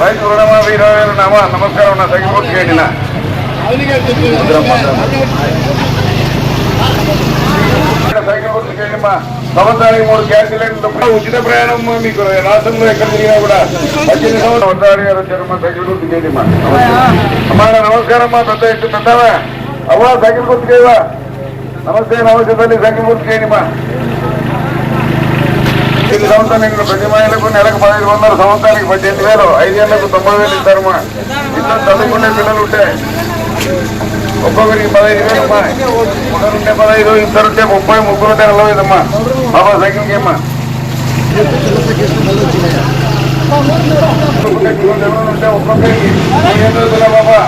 రైతు రుణమాఫీ ఇరవై వేలు నామా నమస్కారం నా సైకిల్ గుర్తుకేయండి నా ఇక్కడ సైకిల్ గుర్తుకేయండి మా సంవత్సరానికి మూడు గ్యాస్ సిలిండర్లు ఉచిత ప్రయాణం మీకు రాష్ట్రంలో ఎక్కడ తిరిగినా కూడా పద్దెనిమిది సంవత్సరాలు వడ్డాడి గారు వచ్చారు మా సైకిల్ గుర్తుకేయండి మా అమ్మా నమస్కారం. మా పెద్ద ఎత్తు పెద్దవా అవ్వా సైకిల్ గుర్తు చేయవా నమస్తే నమస్తే తల్లి సైకిల్ గుర్తుకేయండి మా ఐదు సంవత్సరానికి ప్రతి మహిళకు నెలకు పదహైదు వందల సంవత్సరానికి పద్దెనిమిది వేలు ఐదేళ్ళకు తొంభై వేలు ఇస్తారు మా. ఇద్దరు చదువుకునే పిల్లలు ఉంటే ఒక్కొక్కరికి పదహైదు వేలు అమ్మా. ఒకరుంటే పదహైదు ఇద్దరుంటే ముప్పై ముగ్గురు ఉంటే నలభై అమ్మా. బాబా సైకిల్కి అమ్మా. ఉంటే ఒక్కొక్కరికి బాబా?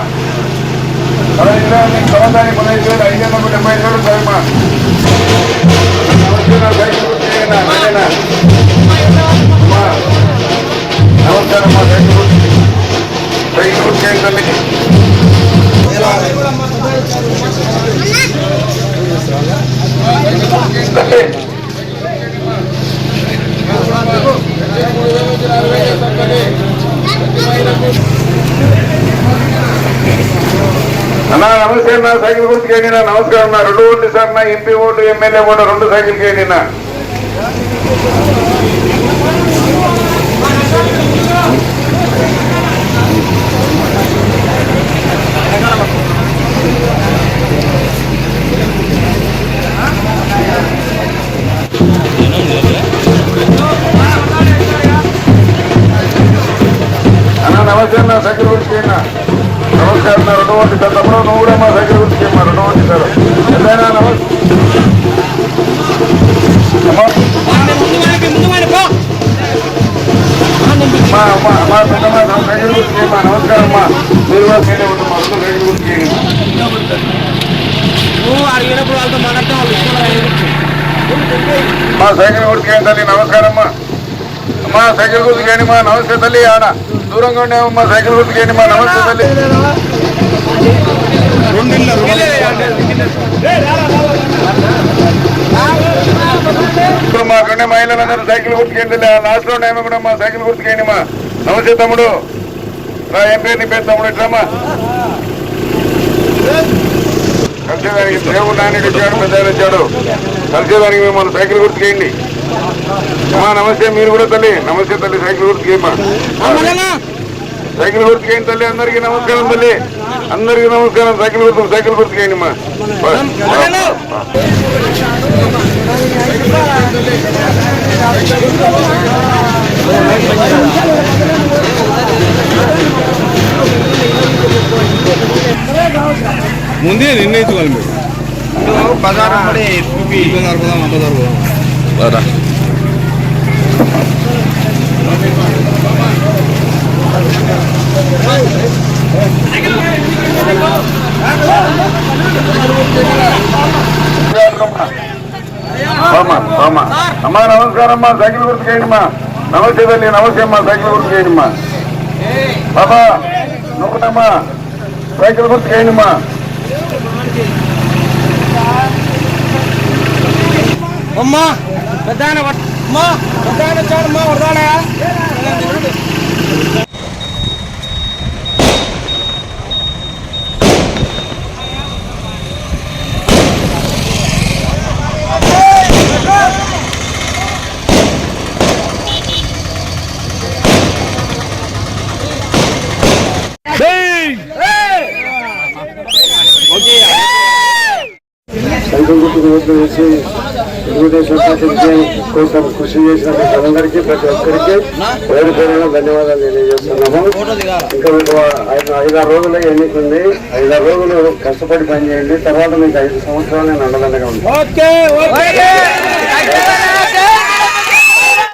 పదహైదు వేలు నీకు సంవత్సరానికి పదహైదు వేలు ఐదేళ్ళకు డెబ్బై ఐదు వేలు సరేమ్మా సైకిల్ ఇచ్చారు మా సైకిల్ గుర్తు కేంద్రానికి అన్నా నమస్తే నా సైకిల్ గుర్తుకేయండి నా నమస్కారం నా రెండు ఓట్లు సార్ నా ఎంపీ ఓటు ఎమ్మెల్యే ఓటు రెండు సైకిల్ కేయండి దగ్గర నా నమస్కారం నా రెండు ఓట్లు సార్. తమ్ముడు నువ్వు కూడా మా దగ్గర గుర్తుకేమ్మా రెండు ఓట్లు సార్. ఎంతైనా నమస్తే మా మా పెద్దమ్మ నా సైకిల్ గుర్తుకేమ్మా నమస్కారం అమ్మా. మీరు కూడా మీరే ఉండు మా అందరూ సైకిల్ గుర్తుకేయండి నువ్వు అడిగినప్పుడు మా సైకిల్ నమస్కారం అమ్మా. మా సైకిల్ గుర్తుకేయండి మా నమస్తే తల్లి ఆడ. దూరంగా ఉండే మా సైకిల్ గుర్తుకేయండి మా నమస్తే తల్లి. ఇప్పుడు మాకుండే మహిళలందరూ సైకిల్ గుర్తుకేయండి తల్లి లాస్ట్లో ఏమో కూడా మా సైకిల్ గుర్తుకేయండి మా నమస్తే తమ్ముడు. రా ఏం పేరు నీ పేరు తమ్ముడు? ఇట్రామా కలిసేదానికి దేవుడు నాయన వచ్చాడు పెద్ద ఆయన కలిసేదానికి మిమ్మల్ని సైకిల్ గుర్తుకేయండి నమస్తే. మీరు కూడా తల్లి. నమస్తే తల్లి. సైకిల్ గుర్తుకేయమ్మా సైకిల్ గుర్తుకేయండి తల్లి. అందరికీ నమస్కారం తల్లి. అందరికీ నమస్కారం. సైకిల్ గుర్తు సైకిల్ గుర్తుకేయండి అమ్మా. ముందే నిర్ణయించుకోవాలి మీరు. బజార్ అమ్మడి బజార్ పోదాం అమ్మా నమస్కారం అమ్మా సైకిల్ గుర్తుకేయండి అమ్మా నమస్తే తల్లి నమస్తే అమ్మా సైకిల్ గుర్తుకేయండి అమ్మా బాబా నువ్వునమ్మా సైకిల్ గుర్తుకేయండి అమ్మా అమ్మా. పెద్దాయన వట్- అమ్మా పెద్దాయన వచ్చాడమ్మా వరదాడా సైకిల్ గుర్తుకు ఓట్లు వేసి తెలుగుదేశం పార్టీ విజయం కోసం కృషి చేసిన అందరికీ ప్రతి ఒక్కరికి పేరు పేరున ధన్యవాదాలు తెలియజేస్తున్నాము. ఇంకా మీకు ఐదు ఐదారు రోజులు ఎన్నిక ఉంది ఐదారు రోజులు కష్టపడి పనిచేయండి. తర్వాత మీకు ఐదు సంవత్సరాలు నేను అండదండగా ఉంటాను